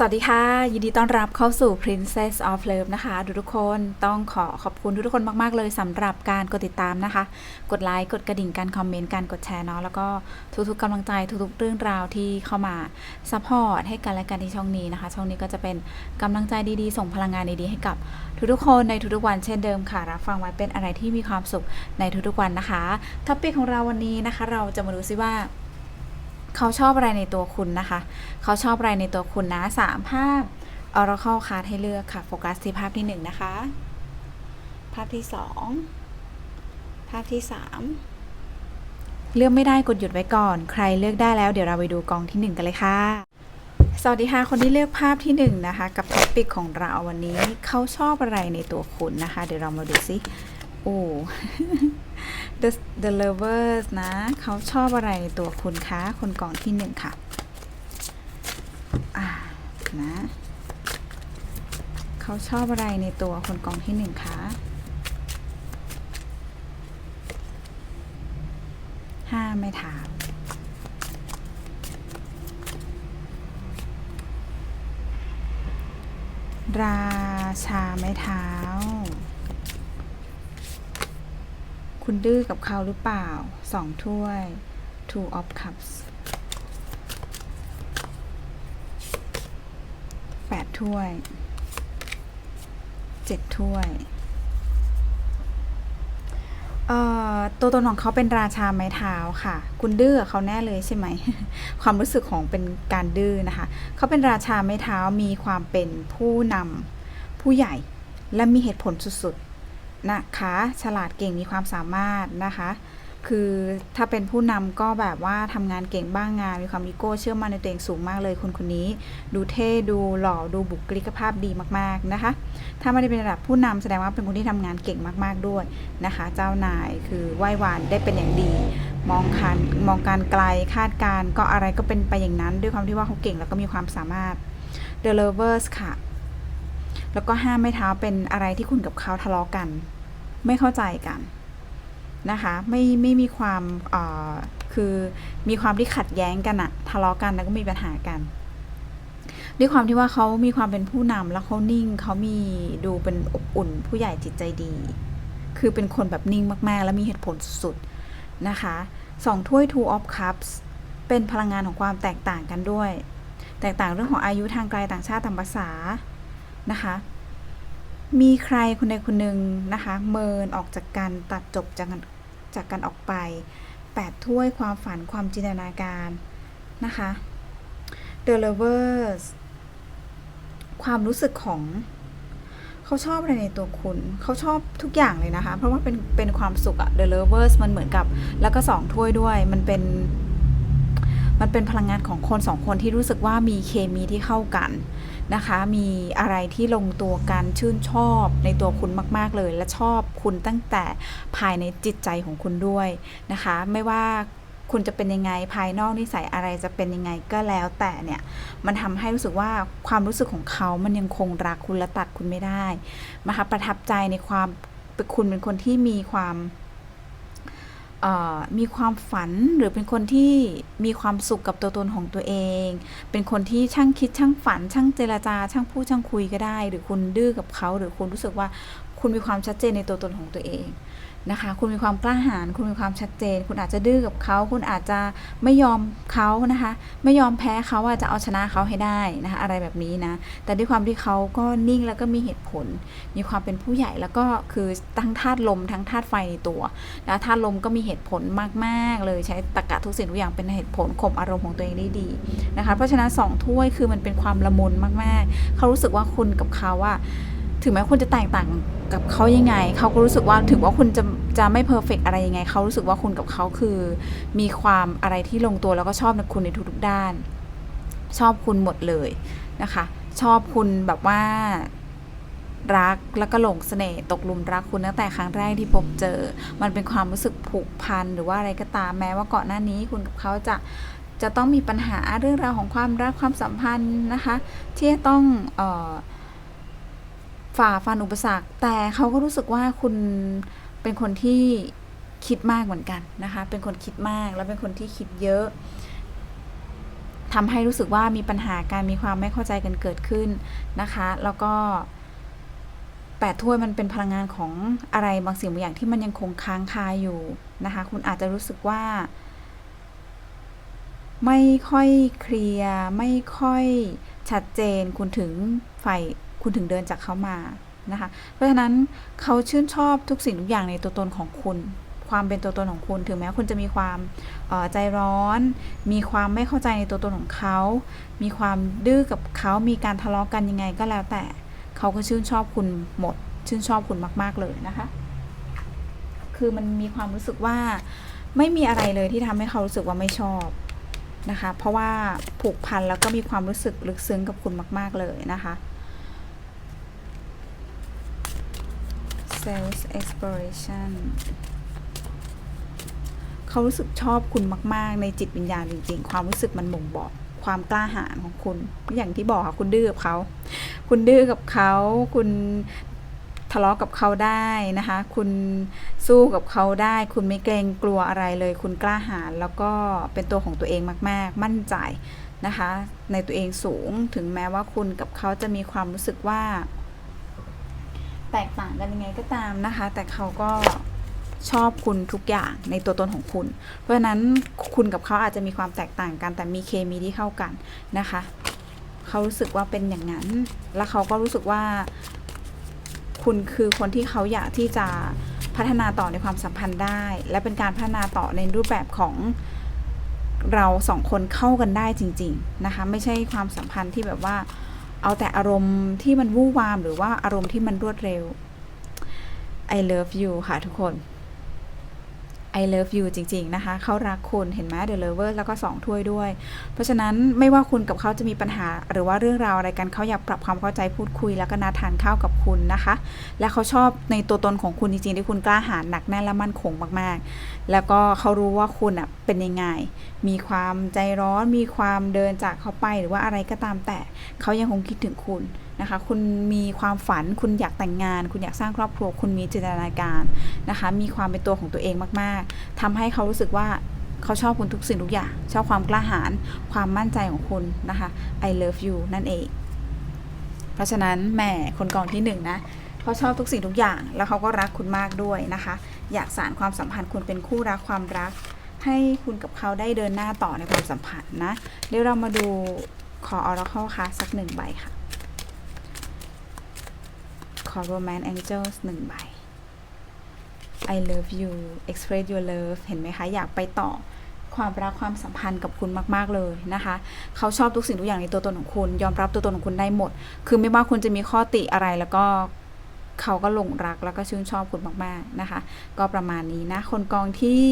สวัสดีค่ะ ยินดีต้อนรับเข้าสู่ Princess of Love นะคะทุกทุกคนต้องขอขอบคุณทุกคนมาก ๆ เลยสำหรับการกดติดตามนะคะ กดไลค์ กดกระดิ่งการคอมเมนต์ การกดแชร์เนาะแล้วก็ทุกๆกำลังใจทุกๆเรื่องราวที่เข้ามาซัพพอร์ตให้กันและกันที่ช่องนี้นะคะ ช่องนี้ก็จะเป็นกำลังใจดีๆ ส่งพลังงานดีๆให้กับทุกๆคนในทุกๆวันเช่นเดิมค่ะ รับฟังไว้เป็นอะไรที่มีความสุขในทุกๆวันนะคะท็อปิกของเราวันนี้นะคะ เราจะมาดูซิว่า เขาชอบอะไรในตัวคุณนะคะ เขาชอบอะไรในตัวคุณนะสามภาพ Oracle card ให้เลือกค่ะ โฟกัสที่ภาพที่หนึ่งนะคะ ภาพที่สองภาพที่สามเลือกไม่ได้กดหยุดไว้ก่อน ใครเลือกได้แล้วเดี๋ยวเราไปดูกองที่หนึ่งกันเลยค่ะ สวัสดีค่ะ คนที่เลือกภาพที่หนึ่งนะคะ กับท็อปิกของเราวันนี้เขาชอบอะไรในตัวคุณนะคะ เดี๋ยวเรามาดูซิโอ้ The The Lovers นะ เขาชอบอะไรในตัวคุณคะคนกล่องที่หนึ่งค่ะอ่านะเขาชอบอะไรในตัวคนกล่องที่หนึ่งคะห้าไม่ถามราชาไม้เท้า คุณดื้อกับเขาหรือเปล่าสองถ้วย two of cups แปดถ้วยเจ็ดถ้วยเออตัวตนของเขาเป็นราชาไม้เท้าค่ะ คุณดื้อเขาแน่เลยใช่ไหม ความรู้สึกของเป็นการดื้อนะคะ เขาเป็นราชาไม้เท้ามีความเป็นผู้นำผู้ใหญ่และมีเหตุผลสุดๆ นะคะ ฉลาดเก่งมีความสามารถนะคะ คือถ้าเป็นผู้นำก็แบบว่าทำงานเก่งบ้างงาน มีความอีโก้เชื่อมั่นในตัวเองสูงมากเลยคนคนนี้ ดูเท่ดูหล่อดูบุคลิกภาพดีมากๆนะคะ ถ้าไม่ได้เป็นระดับผู้นำแสดงว่าเป็นคนที่ทำงานเก่งมากๆด้วยนะคะ เจ้านายคือไหว้วานได้เป็นอย่างดีมองการมองการไกลคาดการก็อะไรก็เป็นไปอย่างนั้น ด้วยความที่ว่าเขาเก่งแล้วก็มีความสามารถ The Lovers ค่ะ แล้วก็ห้ามไม่เท้าเป็นอะไรที่คุณกับเขาทะเลาะกัน ไม่เข้าใจกันนะคะไม่ไม่มีความคือมีความที่ขัดแย้งกันอะทะเลาะกันแล้วก็มีปัญหากันด้วยความที่ว่าเขามีความเป็นผู้นำแล้วเขานิ่งเขามีดูเป็นอบอุ่น ผู้ใหญ่จิตใจดี คือเป็นคนแบบนิ่งมากๆ และมีเหตุผลสุดๆนะคะสองถ้วย two of cups เป็นพลังงานของความแตกต่างกันด้วย แตกต่างเรื่องของอายุทางไกลต่างชาติต่างภาษา นะคะมีใครคนใดคนหนึ่งนะคะเมินออกจากกันตัดจบจากกันจากกันออกไปแปดถ้วยความฝันความจินตนาการนะคะ The Lovers ความรู้สึกของ เขาชอบอะไรในตัวคุณ เขาชอบทุกอย่างเลยนะคะ เพราะว่าเป็นเป็นความสุขอะ The Lovers มันเหมือนกับ แล้วก็สองถ้วยด้วยมันเป็น มันเป็นพลังงานของคนสองคนที่รู้สึกว่ามีเคมีที่เข้ากันนะคะ มีอะไรที่ลงตัวกันชื่นชอบในตัวคุณมาก ๆ เลย และชอบคุณตั้งแต่ภายในจิตใจของคุณด้วยนะคะ ไม่ว่าคุณจะเป็นยังไงภายนอกนิสัยอะไรจะเป็นยังไงก็แล้วแต่เนี่ยมันทำให้รู้สึกว่าความรู้สึกของเขามันยังคงรักคุณและตัดคุณไม่ได้นะคะประทับใจในความคุณเป็นคนที่มีความ มีความฝันหรือเป็นคนที่มีความสุขกับตัวตนของตัวเอง เป็นคนที่ช่างคิดช่างฝัน ช่างเจรจา ช่างพูดช่างคุยก็ได้ หรือคุณดื้อกับเขา หรือคุณรู้สึกว่า คุณมีความชัดเจนในตัวตนของตัวเองนะคะ คุณมีความกล้าหาญคุณมีความชัดเจน คุณอาจจะดื้อกับเขา คุณอาจจะไม่ยอมเขานะคะ ไม่ยอมแพ้เขาว่าจะเอาชนะเขาให้ได้นะคะอะไรแบบนี้นะ แต่ด้วยความที่เขาก็นิ่งแล้วก็มีเหตุผล มีความเป็นผู้ใหญ่แล้วก็คือทั้งธาตุลมทั้งธาตุไฟในตัวแล้วธาตุลมก็มีเหตุผลมากๆ เลยใช้ตรรกะทุกสิ่งทุกอย่างเป็นเหตุผลข่มอารมณ์ของตัวเองได้ดีนะคะ เพราะฉะนั้นสองถ้วยคือมันเป็นความละมุนมากๆ เขารู้สึกว่าคุณกับเขาว่า ถึงแม้คุณจะแตกต่างกับเขายังไง เขาก็รู้สึกว่าถึงว่าคุณจะจะไม่เพอร์เฟกอะไรยังไง เขารู้สึกว่าคุณกับเขาคือ มีความอะไรที่ลงตัวแล้วก็ชอบในคุณในทุกๆด้าน ชอบคุณหมดเลยนะคะ ชอบคุณแบบว่ารักแล้วก็หลงเสน่ห์ตกหลุมรักคุณตั้งแต่ครั้งแรกที่พบเจอ มันเป็นความรู้สึกผูกพันหรือว่าอะไรก็ตามแม้ว่าก่อนหน้านี้คุณกับเขาจะจะต้องมีปัญหาเรื่องราวของความรักความสัมพันธ์นะคะ ที่ต้องเออ ฝ่าฟันอุปสรรค แต่เขาก็รู้สึกว่าคุณเป็นคนที่คิดมากเหมือนกันนะคะ เป็นคนคิดมากแล้วเป็นคนที่คิดเยอะทำให้รู้สึกว่ามีปัญหาการมีความไม่เข้าใจกันเกิดขึ้นนะคะ แล้วก็แปดถ้วยมันเป็นพลังงานของอะไรบางสิ่งบางอย่างที่มันยังคงค้างคาอยู่นะคะ คุณอาจจะรู้สึกว่า ไม่ค่อยเคลียร์ไม่ค่อยชัดเจนคุณถึงฝ่าย คุณถึงเดินจากเขามานะคะ เพราะฉะนั้นเขาชื่นชอบทุกสิ่งทุกอย่างในตัวตนของคุณ ความเป็นตัวตนของคุณ ถึงแม้คุณจะมีความใจร้อน มีความไม่เข้าใจในตัวตนของเขา มีความดื้อกับเขา มีการทะเลาะกันยังไงก็แล้วแต่ เขาก็ชื่นชอบคุณหมด ชื่นชอบคุณมาก ๆเลยนะคะ คือมันมีความรู้สึกว่าไม่มีอะไรเลยที่ทำให้เขารู้สึกว่าไม่ชอบนะคะ เพราะว่าผูกพันแล้วก็มีความรู้สึกลึกซึ้งกับคุณมาก ๆเลยนะคะ Sales exploration เขารู้สึกชอบคุณมาก ๆ ในจิตวิญญาณจริง ๆ ความรู้สึกมันบ่งบอกความกล้าหาญของคุณ อย่างที่บอกค่ะคุณดื้อกับเขา คุณดื้อกับเขา คุณทะเลาะกับเขาได้นะคะ คุณสู้กับเขาได้ คุณไม่เกรงกลัวอะไรเลย คุณกล้าหาญแล้วก็เป็นตัวของตัวเองมาก ๆ มั่นใจนะคะ ในตัวเองสูง ถึงแม้ว่าคุณกับเขาจะมีความรู้สึกว่า ตกต่างกันยังไงก็ตามนะคะ แต่เขาก็ชอบคุณทุกอย่างในตัวตนของคุณ เพราะฉะนั้นคุณกับเขาอาจจะมีความแตกต่างกัน แต่มีเคมีที่เข้ากันนะคะ เขารู้สึกว่าเป็นอย่างนั้น แล้วเขาก็รู้สึกว่า คุณคือคนที่เขาอยากที่จะพัฒนาต่อในความสัมพันธ์ได้ และเป็นการพัฒนาต่อในรูปแบบของเราสองคนเข้ากันได้จริง ๆนะคะ ไม่ใช่ความสัมพันธ์ที่แบบว่า เอาแต่อารมณ์ที่มันวู่วามหรือว่าอารมณ์ที่มันรวดเร็ว I love you ค่ะทุกคน I love you จริง ๆ นะคะ เขารักคุณเห็นไหม The Lover แล้วก็ 2 ถ้วยด้วย เพราะฉะนั้นไม่ว่าคุณกับเขาจะมีปัญหา หรือว่าเรื่องราวอะไรกันเขาอยากปรับความเข้าใจพูดคุย แล้วก็นัดทานข้าวกับคุณนะคะ และเขาชอบในตัวตนของคุณจริงๆที่คุณกล้าหาญหนักแน่นและมั่นคงมากๆ แล้วก็เขารู้ว่าคุณอะเป็นยังไง มีความใจร้อนมีความเดินจากเขาไปหรือว่าอะไรก็ตามแต่เขายังคงคิดถึงคุณ นะคะ คุณมีความฝัน คุณอยากแต่งงาน คุณอยากสร้างครอบครัว คุณมีจินตนาการนะคะ มีความเป็นตัวของตัวเองมาก ๆทำให้เขารู้สึกว่าเขาชอบคุณทุกสิ่งทุกอย่าง ชอบความกล้าหาญ ความมั่นใจของคุณนะคะ I love you นั่นเอง เพราะฉะนั้นแหมคนกองที่หนึ่งนะเขาชอบทุกสิ่งทุกอย่าง แล้วเขาก็รักคุณมากด้วยนะคะ อยากสานความสัมพันธ์คุณเป็นคู่รักความรัก ให้คุณกับเขาได้เดินหน้าต่อในความสัมพันธ์นะ เดี๋ยวเรามาดูขอ Oracle ค่ะสักหนึ่งใบค่ะ Romance Angels หนึ่งใบ I love you express your love เห็นไหมคะ อยากไปต่อความรักความสัมพันธ์กับคุณมาก ๆ เลยนะคะ เขาชอบทุกสิ่งทุกอย่างในตัวตนของคุณ ยอมรับตัวตนของคุณได้หมด คือไม่ว่าคุณจะมีข้อติอะไรแล้วก็เขาก็หลงรักแล้วก็ชื่นชอบคุณมากๆนะคะ ก็ประมาณนี้นะ คนกองที่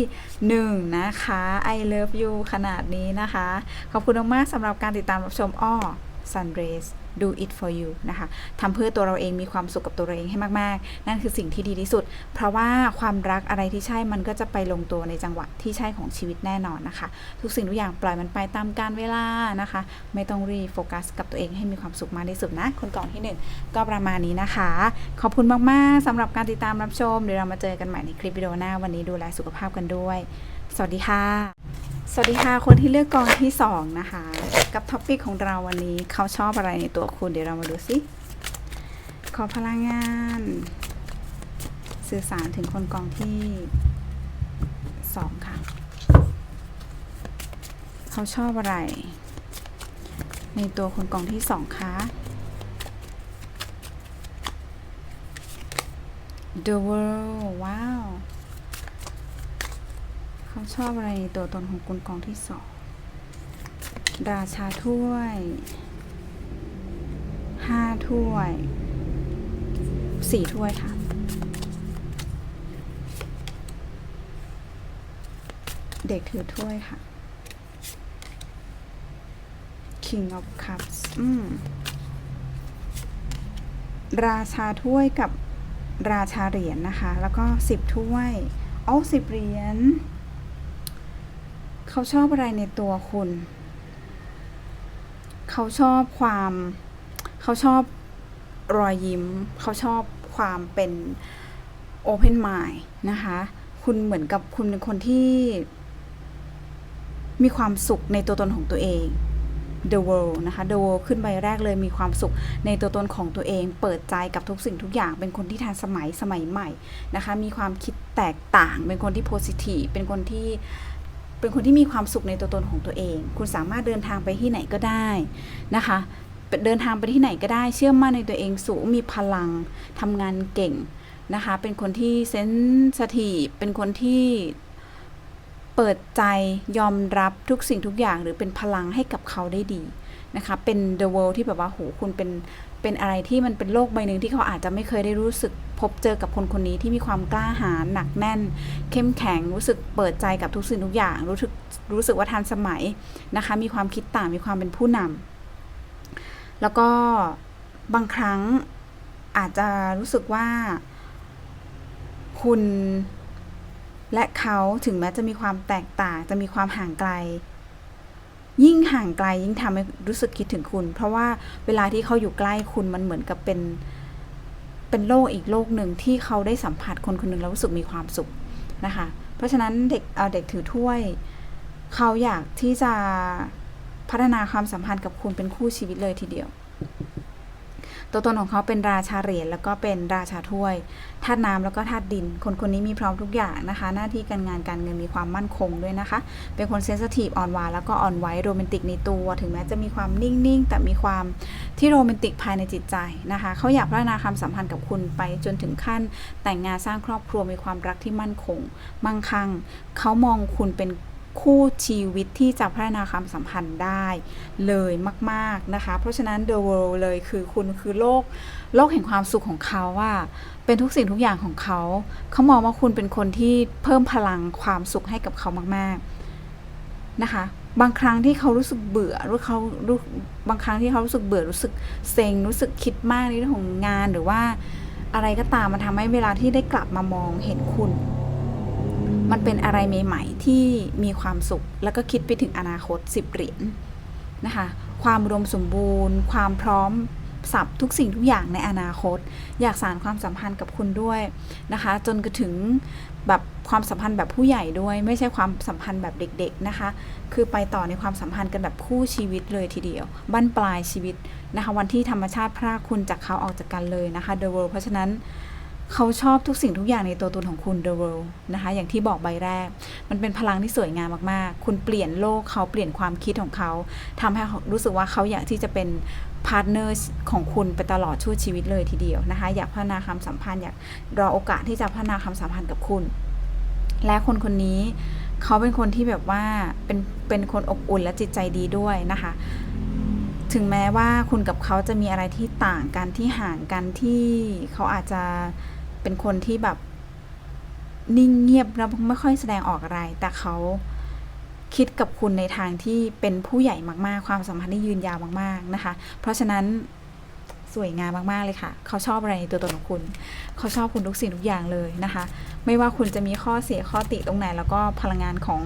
หนึ่งนะคะ I love you ขนาดนี้นะคะ ขอบคุณมากๆสำหรับการติดตามรับชมอ้อ Sunrays do it for you นะคะทำเพื่อตัวเราเองมีความสุขกับตัวเราเองให้มาก ๆ นั่นคือสิ่งที่ดีที่สุด เพราะว่าความรักอะไรที่ใช่มันก็จะไปลงตัวในจังหวะที่ใช่ของชีวิตแน่นอนนะคะ ทุกสิ่งทุกอย่างปล่อยมันไปตามกาลเวลานะคะ ไม่ต้องรีโฟกัสกับตัวเองให้มีความสุขมากที่สุดนะ คนก่องที่หนึ่งก็ประมาณนี้นะคะ ขอบคุณมาก ๆสำหรับการติดตามรับชมเดี๋ยวเรามาเจอกันใหม่ในคลิปวิดีโอหน้าวันนี้ดูแลสุขภาพกันด้วย สวัสดีค่ะ สวัสดีค่ะ คนที่เลือกกองที่ 2 นะคะ กับท็อปิกของเราวันนี้เขาชอบอะไรในตัวคุณเดี๋ยวเรามาดูสิขอพลังงาน สื่อสารถึงคนกองที่ 2 ค่ะ เขาชอบอะไร ในตัวคนกองที่ 2 คะ The World ว้าว เขาชอบอะไรตัวตนของคุณกองที่สองราชาถ้วยห้าถ้วยสี่ถ้วยค่ะ เด็กถือถ้วยค่ะ King of Cups อืม ราชาถ้วยกับราชาเหรียญนะคะ แล้วก็สิบถ้วยอ๋อสิบเหรียญ เขาชอบอะไรในตัวคุณ เขาชอบความ เขาชอบรอยยิ้ม เขาชอบความเป็น Open Mind นะคะ คุณเหมือนกับคุณเป็นคนที่ มีความสุขในตัวตนของตัวเอง The World นะคะ The World ขึ้นใบแรกเลยมีความสุขในตัวตนของตัวเอง เปิดใจกับทุกสิ่งทุกอย่าง เป็นคนที่ทันสมัยสมัยใหม่นะคะ มีความคิดแตกต่าง เป็นคนที่ positive เป็นคนที่ เป็นคนที่มีความสุขในตัวตนของตัวเอง คุณสามารถเดินทางไปที่ไหนก็ได้นะคะ เดินทางไปที่ไหนก็ได้ เชื่อมั่นในตัวเองสูง มีพลังทำงานเก่งนะคะ เป็นคนที่เซนสทีเป็นคนที่เปิดใจยอมรับทุกสิ่งทุกอย่างหรือเป็นพลังให้กับเขาได้ดี นะคะ เป็น the world ที่แบบว่าโหคุณเป็นเป็นอะไรที่มันเป็นโลกใบหนึ่งที่เขาอาจจะไม่เคยได้รู้สึกพบเจอกับคนคนนี้ที่มีความกล้าหาญหนักแน่น เข้มแข็งรู้สึกเปิดใจกับทุกสิ่งทุกอย่าง รู้สึกรู้สึกว่าทันสมัยนะคะ มีความคิดต่างมีความเป็นผู้นำแล้วก็บางครั้งอาจจะรู้สึกว่าคุณและเขาถึงแม้จะมีความแตกต่าง จะมีความห่างไกล ยิ่งห่างไกลยิ่งทำให้รู้สึกคิดถึงคุณ เพราะว่าเวลาที่เขาอยู่ใกล้คุณมันเหมือนกับเป็นเป็นโลกอีกโลกหนึ่งที่เขาได้สัมผัสคนคนหนึ่งแล้วรู้สึกมีความสุขนะคะ เพราะฉะนั้นเด็กเอาเด็กถือถ้วย เขาอยากที่จะพัฒนาความสัมพันธ์กับคุณเป็นคู่ชีวิตเลยทีเดียว ตัวตนของเขาเป็นราชาเหรียญแล้วก็เป็นราชาถ้วยธาตุน้ำแล้วก็ธาตุดิน คนคนนี้มีพร้อมทุกอย่างนะคะ หน้าที่การงานการเงินมีความมั่นคงด้วยนะคะ เป็นคนเซนสทีฟอ่อนหวานแล้วก็อ่อนไหวโรแมนติกในตัว ถึงแม้จะมีความนิ่งๆ แต่มีความที่โรแมนติกภายในจิตใจนะคะเขาอยากพัฒนาความสัมพันธ์กับคุณไปจนถึงขั้น แต่งงานสร้างครอบครัวมีความรักที่มั่นคง มั่งคั่งเขามองคุณเป็น คู่ชีวิตที่จะพัฒนาความสัมพันธ์ได้เลยมาก ๆ นะคะ เพราะฉะนั้น the world เลยคือคุณคือโลก โลกแห่งความสุขของเขาว่า เป็นทุกสิ่งทุกอย่างของเขา เขามองว่าคุณเป็นคนที่เพิ่มพลังความสุขให้กับเขามาก ๆ นะคะ บางครั้งที่เขารู้สึกเบื่อหรือเขารู้บางครั้งที่เขารู้สึกเบื่อรู้สึกเซ็งรู้สึกคิดมากในเรื่องของงานหรือว่าอะไรก็ตามมันทำให้เวลาที่ได้กลับมามองเห็นคุณ มันเป็นอะไรใหม่ ๆ ที่มีความสุข แล้วก็คิดไปถึงอนาคตสิบเหรียญนะคะ ความอุดมสมบูรณ์ ความพร้อมสับทุกสิ่งทุกอย่างในอนาคต อยากสานความสัมพันธ์กับคุณด้วยนะคะ จนกระถึงแบบความสัมพันธ์แบบผู้ใหญ่ด้วย ไม่ใช่ความสัมพันธ์แบบเด็ก ๆนะคะ คือไปต่อในความสัมพันธ์กันแบบคู่ชีวิตเลยทีเดียวบั้นปลายชีวิตนะคะ วันที่ธรรมชาติพรากคุณจากเขาออกจากกันเลยนะคะ The World เพราะฉะนั้น เขาชอบทุกสิ่งทุกอย่างในตัวตนของคุณ The World นะคะ อย่างที่บอกใบแรก มันเป็นพลังที่สวยงามมากๆ คุณเปลี่ยนโลกเขาเปลี่ยนความคิดของเขาทำให้รู้สึกว่าเขาอยากที่จะเป็นพาร์ทเนอร์ของคุณไปตลอดชั่วชีวิตเลยทีเดียวนะคะ อยากพัฒนาความสัมพันธ์อยากรอโอกาสที่จะพัฒนาความสัมพันธ์กับคุณ และคนคนนี้เขาเป็นคนที่แบบว่าเป็นเป็นคนอบอุ่นและจิตใจดีด้วยนะคะถึงแม้ว่าคุณกับเขาจะมีอะไรที่ต่างกันที่ห่างกันที่เขาอาจจะ เป็นคนที่แบบนิ่งเงียบแล้วไม่ค่อยแสดงออกอะไร แต่เขาคิดกับคุณในทางที่เป็นผู้ใหญ่มากๆ ความสัมพันธ์ที่ยืนยาวมากๆนะคะ เพราะฉะนั้นสวยงามมากๆเลยค่ะ เขาชอบอะไรในตัวตนของคุณ เขาชอบคุณทุกสิ่งทุกอย่างเลยนะคะ ไม่ว่าคุณจะมีข้อเสียข้อติตรงไหน แล้วก็พลังงานของ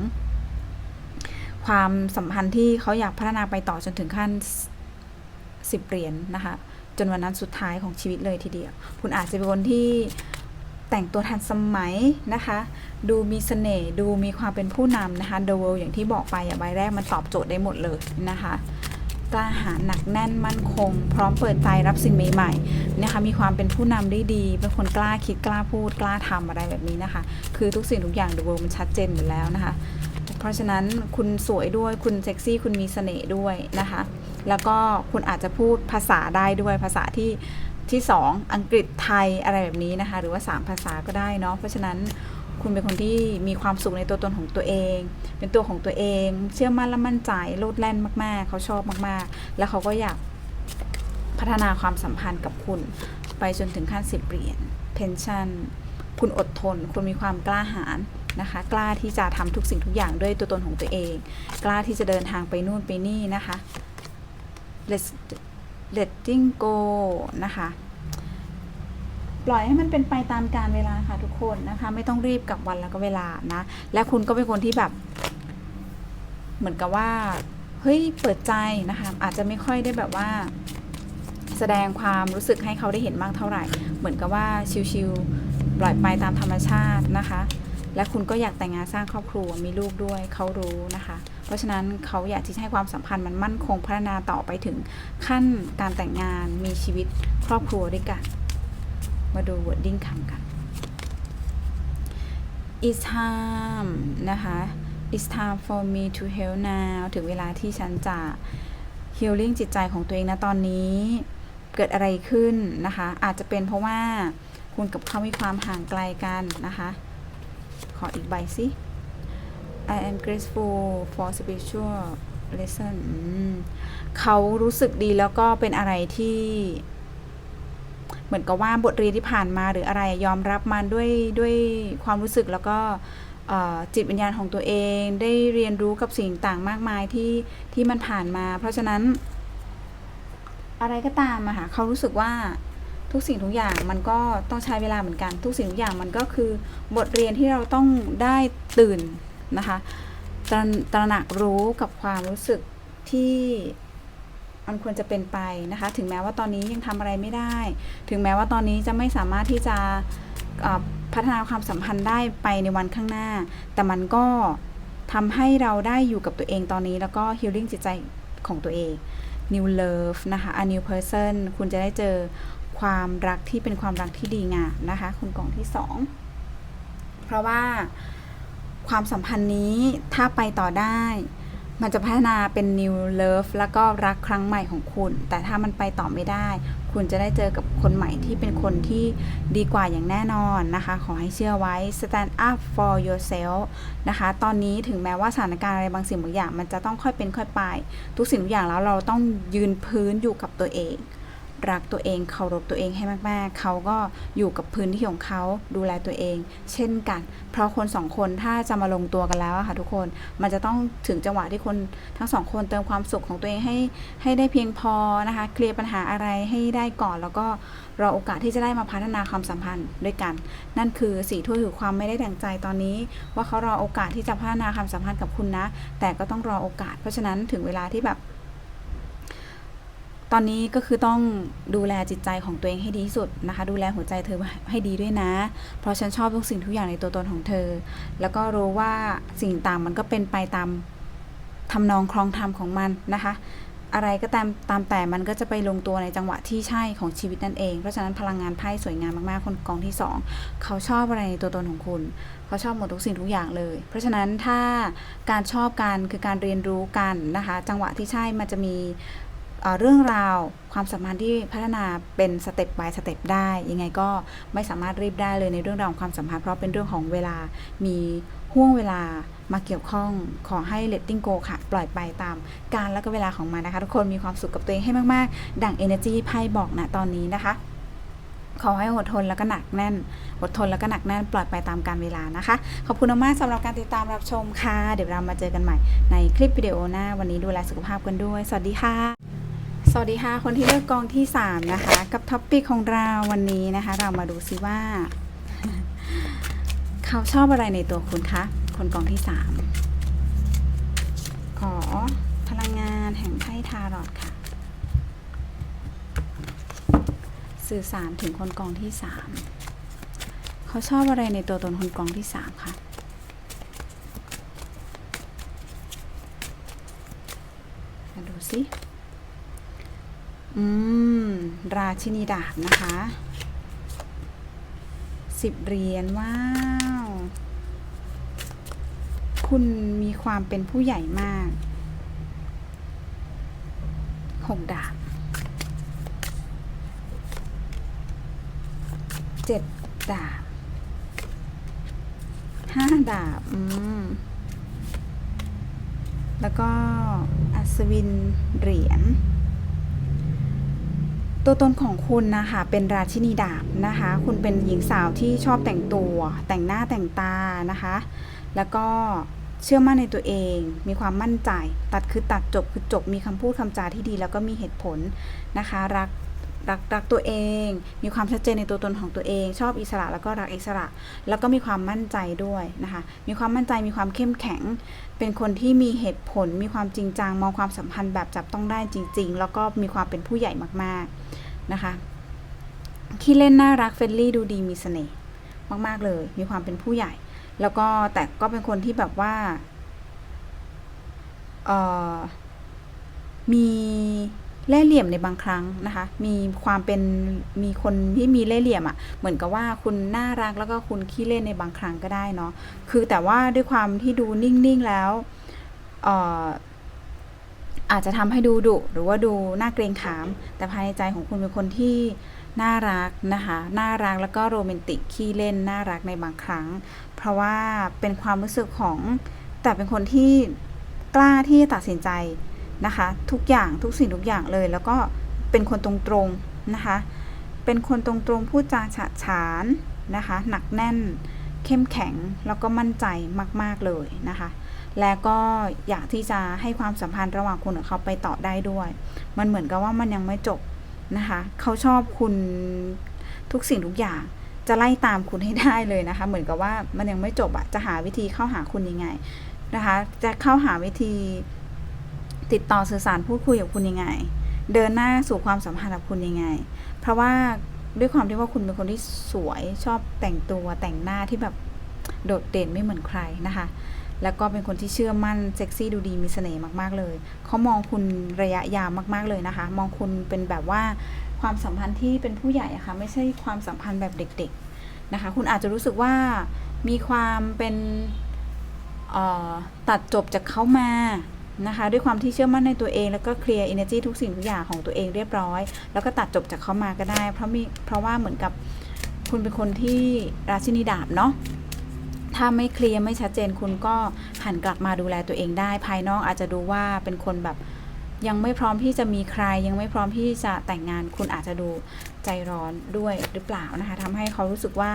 ความสัมพันธ์ที่เขาอยากพัฒนาไปต่อจนถึงขั้นสิบเหรียญนะคะ จนวันนั้นสุดท้ายของชีวิตเลยทีเดียว คุณอาจจะเป็นคนที่แต่งตัวทันสมัยนะคะ ดูมีเสน่ห์ ดูมีความเป็นผู้นำนะคะ The World อย่างที่บอกไปอะใบแรกมันตอบโจทย์ได้หมดเลยนะคะกล้าหาญหนักแน่นมั่นคง พร้อมเปิดใจรับสิ่งใหม่ๆนะคะ มีความเป็นผู้นำได้ดี เป็นคนกล้าคิดกล้าพูดกล้าทำอะไรแบบนี้นะคะ คือทุกสิ่งทุกอย่าง The World มันชัดเจนหมดแล้วนะคะ เพราะฉะนั้นคุณสวยด้วย คุณเซ็กซี่ คุณมีเสน่ห์ด้วยนะคะ แล้วก็คุณอาจจะพูดภาษาได้ด้วยภาษาที่ที่สองอังกฤษไทยอะไรแบบนี้นะคะ หรือว่า 3 ภาษาก็ได้เนาะเพราะฉะนั้นคุณเป็นคนที่มีความสุขในตัวตนของตัวเอง เป็นตัวของตัวเอง เชื่อมั่นและมั่นใจโลดแล่นมาก ๆ เขาชอบมากๆ แล้วเขาก็อยากพัฒนาความสัมพันธ์กับคุณ ไปจนถึงขั้นสิบเหรียญเพนชั่น คุณอดทน คุณมีความกล้าหาญนะคะ กล้าที่จะทำทุกสิ่งทุกอย่างด้วยตัวตนของตัวเอง กล้าที่จะเดินทางไปนู่นไปนี่นะคะ Let's letting go นะคะปล่อยให้มันเป็นไปตามการเวลาค่ะทุกคนนะคะ ไม่ต้องรีบกับวันแล้วก็เวลานะ และคุณก็เป็นคนที่แบบ เหมือนกับว่าเฮ้ยเปิดใจนะคะ อาจจะไม่ค่อยได้แบบว่า แสดงความรู้สึกให้เขาได้เห็นมากเท่าไหร่ เหมือนกับว่าชิวๆปล่อยไปตามธรรมชาตินะคะ และคุณก็อยากแต่งงานสร้างครอบครัวมีลูกด้วยเขารู้นะคะ เพราะฉะนั้นเขาอยากที่จะให้ความสัมพันธ์มันมั่นคงพัฒนาต่อไปถึงขั้นการแต่งงานมีชีวิตครอบครัวด้วยกัน มาดู wording คำกัน it's time นะคะ it's time for me to heal now ถึงเวลาที่ฉันจะ healing จิตใจของตัวเองนะตอนนี้เกิดอะไรขึ้นนะคะ อาจจะเป็นเพราะว่าคุณกับเขามีความห่างไกลกันนะคะ ขออีกใบสิ I am grateful for spiritual lesson เขารู้สึกดีแล้วก็เป็นอะไรที่ เหมือนกับว่าบทเรียนที่ผ่านมาหรืออะไรยอมรับมันด้วยด้วยความรู้สึกแล้วก็จิตวิญญาณของตัวเองได้เรียนรู้กับสิ่งต่างมากมายที่ที่มันผ่านมา เพราะฉะนั้น อะไรก็ตามอะค่ะเขารู้สึกว่าทุกสิ่งทุกอย่างมันก็ต้องใช้เวลาเหมือนกัน ทุกสิ่งทุกอย่างมันก็คือบทเรียนที่เราต้องได้ตื่น นะคะตระตระหนักรู้กับความรู้สึกที่มันควรจะเป็นไปนะคะ ถึงแม้ว่าตอนนี้ยังทำอะไรไม่ได้ ถึงแม้ว่าตอนนี้จะไม่สามารถที่จะพัฒนาความสัมพันธ์ได้ไปในวันข้างหน้า แต่มันก็ทำให้เราได้อยู่กับตัวเองตอนนี้ แล้วก็ healing จิตใจของตัวเอง new love นะคะ a new person คุณจะได้เจอความรักที่เป็นความรักที่ดีงามนะคะ คุณกล่องที่สองเพราะว่า ความสัมพันธ์นี้ถ้าไปต่อได้ มันจะพัฒนาเป็น new love แล้วก็รักครั้งใหม่ของคุณ แต่ถ้ามันไปต่อไม่ได้ คุณจะได้เจอกับคนใหม่ที่เป็นคนที่ดีกว่าอย่างแน่นอนนะคะ ขอให้เชื่อไว้ stand up for yourself นะคะ ตอนนี้ถึงแม้ว่าสถานการณ์อะไรบางสิ่งบางอย่าง มันจะต้องค่อยเป็นค่อยไป ทุกสิ่งทุกอย่างแล้วเราต้องยืนพื้นอยู่กับตัวเอง รักตัวเองเคารพตัวเองให้มากๆ เขาก็อยู่กับพื้นที่ของเขาดูแลตัวเอง เช่นกัน เพราะคนสองคนถ้าจะมาลงตัวกันแล้วค่ะทุกคนมันจะต้องถึงจังหวะที่คนทั้งสองคนเติมความสุขของตัวเองให้ให้ได้เพียงพอนะคะเคลียร์ปัญหาอะไรให้ได้ก่อน แล้วก็รอโอกาสที่จะได้มาพัฒนาความสัมพันธ์ด้วยกัน นั่นคือสี่ถ้วยถือความไม่ได้ดังใจตอนนี้ ว่าเขารอโอกาสที่จะพัฒนาความสัมพันธ์กับคุณนะ แต่ก็ต้องรอโอกาส เพราะฉะนั้นถึงเวลาที่แบบ ตอนนี้ก็คือต้องดูแลจิตใจของตัวเองให้ดีที่สุดนะคะ ดูแลหัวใจเธอให้ดีด้วยนะ เพราะฉันชอบทุกสิ่งทุกอย่างในตัวตนของเธอ แล้วก็รู้ว่าสิ่งต่างมันก็เป็นไปตามทำนองคลองธรรมของมันนะคะ อะไรก็ตามตามแต่มันก็จะไปลงตัวในจังหวะที่ใช่ของชีวิตนั่นเอง เพราะฉะนั้นพลังงานไพ่สวยงามมากๆ คนกองที่สองเขาชอบอะไรในตัวตนของคุณ เขาชอบหมดทุกสิ่งทุกอย่างเลย เพราะฉะนั้นถ้าการชอบกันคือการเรียนรู้กันนะคะ จังหวะที่ใช่มันจะมี เเรื่องราวความสัมพันธ์ที่พัฒนาเป็นสเต็ป by สเต็ปได้ ยังไงก็ไม่สามารถรีบได้เลยในเรื่องราวของความสัมพันธ์เพราะเป็นเรื่องของเวลามีห่วงเวลามาเกี่ยวข้องขอให้ letting go ค่ะ ปล่อยไปตามการและก็เวลาของมันนะคะ ทุกคนมีความสุขกับตัวเองให้มาก ๆ ดั่ง energy ไพ่บอกนะตอนนี้นะคะ ขอให้อดทนแล้วก็หนักแน่น อดทนแล้วก็หนักแน่น ปล่อยไปตามการเวลานะคะ ขอบคุณมากสำหรับการติดตามรับชมค่ะ เดี๋ยวเรามาเจอกันใหม่ในคลิปวิดีโอหน้า วันนี้ดูแลสุขภาพกันด้วย สวัสดีค่ะ สวัสดีค่ะ คนที่เลือกกองที่ 3 นะคะ กับท็อปปิกของเราวันนี้นะคะ เรามาดูซิว่า เขาชอบอะไรในตัวคุณคะ คนกองที่ 3 ขอพลังงานแห่งไพ่ทารอตค่ะ สื่อสารถึงคนกองที่ 3 เขาชอบอะไรในตัวตนคนกองที่ 3 ค่ะมาดูสิ อืม ราชินีดาบนะคะสิบเหรียญว้าว คุณมีความเป็นผู้ใหญ่มากหกดาบเจ็ดดาบห้าดาบ อืม แล้วก็อัศวินเหรียญ ตัวตนของคุณนะคะเป็นราชินีดาบนะคะ คุณเป็นหญิงสาวที่ชอบแต่งตัว แต่งหน้าแต่งตานะคะ แล้วก็เชื่อมั่นในตัวเอง มีความมั่นใจ ตัดคือตัดจบคือจบ มีคำพูดคำจาที่ดี แล้วก็มีเหตุผลนะคะ รัก รักรักตัวเอง มีความชัดเจนในตัวตนของตัวเอง ชอบอิสระแล้วก็รักอิสระ แล้วก็มีความมั่นใจด้วยนะคะ มีความมั่นใจมีความเข้มแข็ง เป็นคนที่มีเหตุผล มีความจริงจัง มองความสัมพันธ์แบบจับต้องได้จริง ๆ แล้วก็มีความเป็นผู้ใหญ่มากๆนะคะขี้เล่นน่ารักเฟรนลี่ดูดีมีเสน่ห์มาก ๆ เลย มีความเป็นผู้ใหญ่ แล้วก็แต่ก็เป็นคนที่แบบว่าเอ่อมี เล่เหลี่ยมในบางครั้งนะคะ มีความเป็นมีคนที่มีเล่เหลี่ยมอะ่ะ เหมือนกับว่าคุณน่ารักแล้วก็คุณขี้เล่นในบางครั้งก็ได้เนาะ คือแต่ว่าด้วยความที่ดูนิ่งๆแล้วเอ่ออาจจะทำให้ดูดุหรือว่าดูน่าเกรงขาม แต่ภายในใจของคุณเป็นคนที่น่ารักนะคะ น่ารักแล้วก็โรแมนติกขี้เล่นน่ารักในบางครั้ง เพราะว่าเป็นความรู้สึกของแต่เป็นคนที่กล้าที่จะตัดสินใจ นะคะ ทุกอย่างทุกสิ่งทุกอย่างเลย แล้วก็เป็นคนตรงๆนะคะ เป็นคนตรงๆพูดจาฉะฉานนะคะ หนักแน่น เข้มแข็งแล้วก็มั่นใจมาก ๆเลยนะคะ และก็อยากที่จะให้ความสัมพันธ์ระหว่างคุณกับเขาไปต่อได้ด้วย มันเหมือนกับว่ามันยังไม่จบนะคะ เขาชอบคุณทุกสิ่งทุกอย่างจะไล่ตามคุณให้ได้เลยนะคะ เหมือนกับว่ามันยังไม่จบอะจะหาวิธีเข้าหาคุณยังไงนะคะ จะเข้าหาวิธี ติดต่อสื่อสารพูดคุยกับคุณยังไง เดินหน้าสู่ความสัมพันธ์กับคุณยังไง เพราะว่าด้วยความที่ว่าคุณเป็นคนที่สวยชอบแต่งตัวแต่งหน้าที่แบบโดดเด่นไม่เหมือนใครนะคะ แล้วก็เป็นคนที่เชื่อมั่นเซ็กซี่ดูดีมีเสน่ห์มากๆเลย เขามองคุณระยะยาวมากๆเลยนะคะ มองคุณเป็นแบบว่าความสัมพันธ์ที่เป็นผู้ใหญ่อะคะ่ะไม่ใช่ความสัมพันธ์แบบเด็ก ๆนะคะ คุณอาจจะรู้สึกว่ามีความเป็นตัดจบจากเขามา นะคะ ด้วยความที่เชื่อมั่นในตัวเอง แล้วก็เคลียร์ energy ทุกสิ่งทุกอย่างของตัวเองเรียบร้อย แล้วก็ตัดจบจากเขามาก็ได้ เพราะมีเพราะว่าเหมือนกับคุณเป็นคนที่ราชินีดาบเนาะถ้าไม่เคลียร์ไม่ชัดเจนคุณก็หันกลับมาดูแลตัวเองได้ ภายนอกอาจจะดูว่าเป็นคนแบบยังไม่พร้อมที่จะมีใคร ยังไม่พร้อมที่จะแต่งงาน คุณอาจจะดูใจร้อนด้วยหรือเปล่านะคะทำให้เขารู้สึกว่า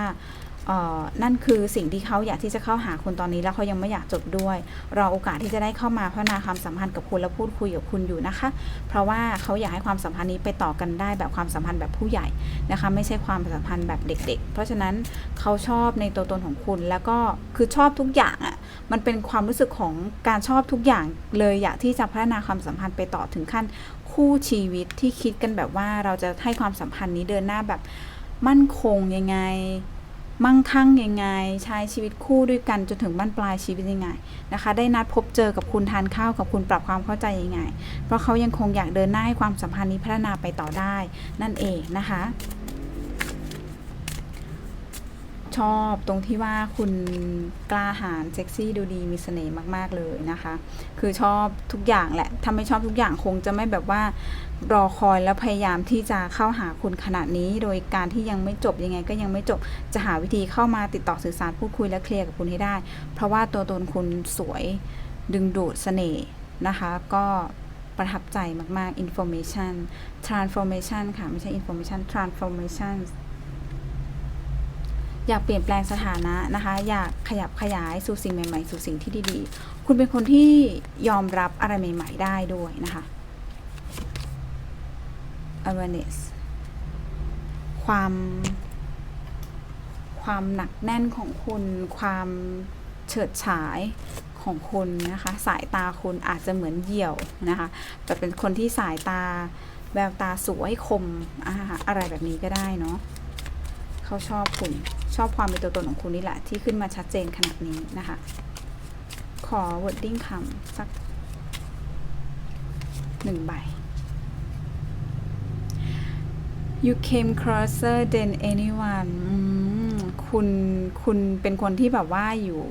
นั่นคือสิ่งที่เขาอยากที่จะเข้าหาคุณตอนนี้แล้วเขายังไม่อยากจบด้วย รอโอกาสที่จะได้เข้ามาพัฒนาความสัมพันธ์กับคุณและพูดคุยกับคุณอยู่นะคะ เพราะว่าเขาอยากให้ความสัมพันธ์นี้ไปต่อกันได้แบบความสัมพันธ์แบบผู้ใหญ่นะคะ ไม่ใช่ความสัมพันธ์แบบเด็ก ๆ เพราะฉะนั้นเขาชอบในตัวตนของคุณแล้วก็คือชอบทุกอย่างอะ่ะมันเป็นความรู้สึกของการชอบทุกอย่างเลยอยากที่จะพัฒนาความสัมพันธ์ไปต่อถึงขั้นคู่ชีวิตที่คิดกันแบบว่าเราจะให้ความสัมพันธ์นี้เดินหน้าแบบมั่นคงยังไง มั่งคั่งยังไง ใช้ชีวิตคู่ด้วยกันจนถึงบ้านปลายชีวิตยังไงนะคะ ได้นัดพบเจอกับคุณทานข้าวกับคุณปรับความเข้าใจยังไง เพราะเขายังคงอยากเดินหน้าให้ความสัมพันธ์นี้พัฒนาไปต่อได้ นั่นเองนะคะ ชอบตรงที่ว่าคุณกล้าหาญเซ็กซี่ดูดีมีเสน่ห์มาก ๆ เลยนะคะ คือชอบทุกอย่างแหละถ้าไม่ชอบทุกอย่างคงจะไม่แบบว่ารอคอยแล้วพยายามที่จะเข้าหาคุณขนาดนี้ โดยการที่ยังไม่จบยังไงก็ยังไม่จบจะหาวิธีเข้ามาติดต่อสื่อสารพูดคุยและเคลียร์กับคุณให้ได้ เพราะว่าตัวตนคุณสวยดึงดูดเสน่ห์นะคะ ก็ประทับใจมาก ๆ information transformation ค่ะ ไม่ใช่ information transformation อยากเปลี่ยนแปลงสถานะนะคะ อยากขยับขยายสู่สิ่งใหม่ ๆ สู่สิ่งที่ดีๆ คุณเป็นคนที่ยอมรับอะไรใหม่ ๆ ได้ด้วยนะคะ awareness ความความหนักแน่นของคุณ ความเฉิดฉายของคุณนะคะ สายตาคุณอาจจะเหมือนเหี่ยวนะคะแต่เป็นคนที่สายตาแววตาสวยคม อะไรแบบนี้ก็ได้เนาะเขาชอบคุณ ชอบความเป็นตัวตนของคุณนี่แหละ ที่ขึ้นมาชัดเจนขนาดนี้นะคะ ขอ wording คำสักหนึ่งใบ you came closer than anyone คุณ คุณเป็นคนที่แบบว่าอยู่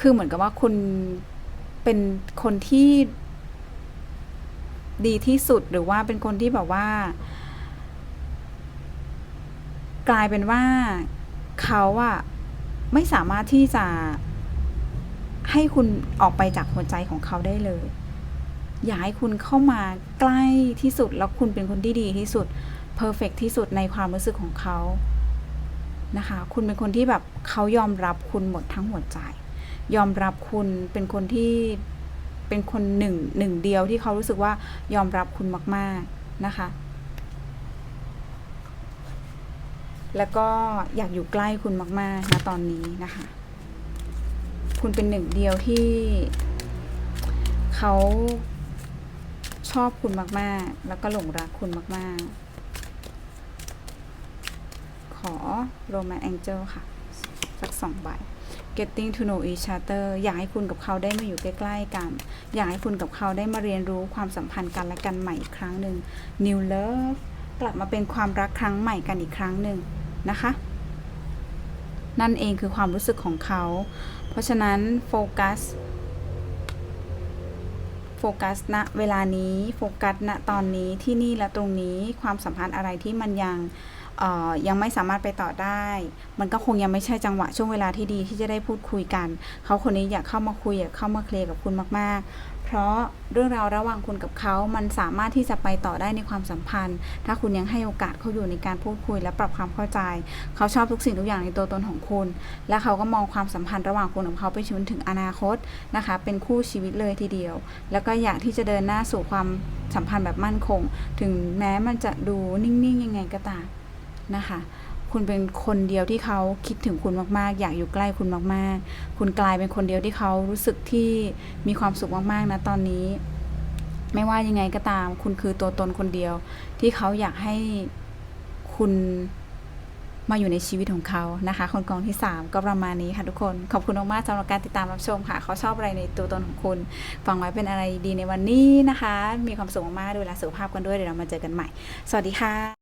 คือเหมือนกับว่าคุณเป็นคนที่ดีที่สุดหรือว่าเป็นคนที่แบบว่า กลายเป็นว่า เขาอะไม่สามารถที่จะให้คุณออกไปจากหัวใจของเขาได้เลย อยากให้คุณเข้ามาใกล้ที่สุดแล้วคุณเป็นคนที่ดีที่สุดเพอร์เฟกที่สุดในความรู้สึกของเขานะคะ คุณเป็นคนที่แบบเขายอมรับคุณหมดทั้งหัวใจ ยอมรับคุณเป็นคนที่เป็นคนหนึ่งหนึ่งเดียวที่เขารู้สึกว่ายอมรับคุณมาก ๆนะคะ แล้วก็อยากอยู่ใกล้คุณมากๆนะตอนนี้นะคะ คุณเป็นหนึ่งเดียวที่เขาชอบคุณมากๆ แล้วก็หลงรักคุณมากๆ ขอโรแมนแองเจิลค่ะ สักสองใบ getting to know each other อยากให้คุณกับเขาได้มาอยู่ใกล้ๆกัน อยากให้คุณกับเขาได้มาเรียนรู้ความสัมพันธ์กันและกันใหม่อีกครั้งหนึ่ง new love กลับมาเป็นความรักครั้งใหม่กันอีกครั้งหนึ่ง นะคะ นั่นเองคือความรู้สึกของเขา เพราะฉะนั้นโฟกัสโฟกัสณเวลานี้โฟกัสณตอนนี้ที่นี่และตรงนี้ความสัมพันธ์อะไรที่มันยังยังไม่สามารถไปต่อได้ มันก็คงยังไม่ใช่จังหวะช่วงเวลาที่ดีที่จะได้พูดคุยกัน เขาคนนี้อยากเข้ามาคุยอยากเข้ามาเคลียร์กับคุณมาก ๆ เพราะเรื่องราวระหว่างคุณกับเขา มันสามารถที่จะไปต่อได้ในความสัมพันธ์ ถ้าคุณยังให้โอกาสเขาอยู่ในการพูดคุยและปรับความเข้าใจ เขาชอบทุกสิ่งทุกอย่างในตัวตนของคุณ และเขาก็มองความสัมพันธ์ระหว่างคุณกับเขาไปจนถึงอนาคตนะคะ เป็นคู่ชีวิตเลยทีเดียว แล้วก็อยากที่จะเดินหน้าสู่ความสัมพันธ์แบบมั่นคง ถึงแม้มันจะดูนิ่งๆยังไงก็ตามนะคะ คุณเป็นคนเดียวที่เขาคิดถึงคุณมากๆ อยากอยู่ใกล้คุณมากๆ คุณกลายเป็นคนเดียวที่เขารู้สึกที่มีความสุขมากๆนะตอนนี้ ไม่ว่ายังไงก็ตาม คุณคือตัวตนคนเดียว ที่เขาอยากให้คุณมาอยู่ในชีวิตของเขานะคะ คนกองที่ 3 ก็ประมาณนี้ค่ะทุกคน ขอบคุณมากๆสำหรับการติดตามรับชมค่ะ เขาชอบอะไรในตัวตนของคุณ ฟังไว้เป็นอะไรดีในวันนี้นะคะ มีความสุขมากๆดูแลสุขภาพกันด้วยเดี๋ยวเรามาเจอกันใหม่ สวัสดีค่ะ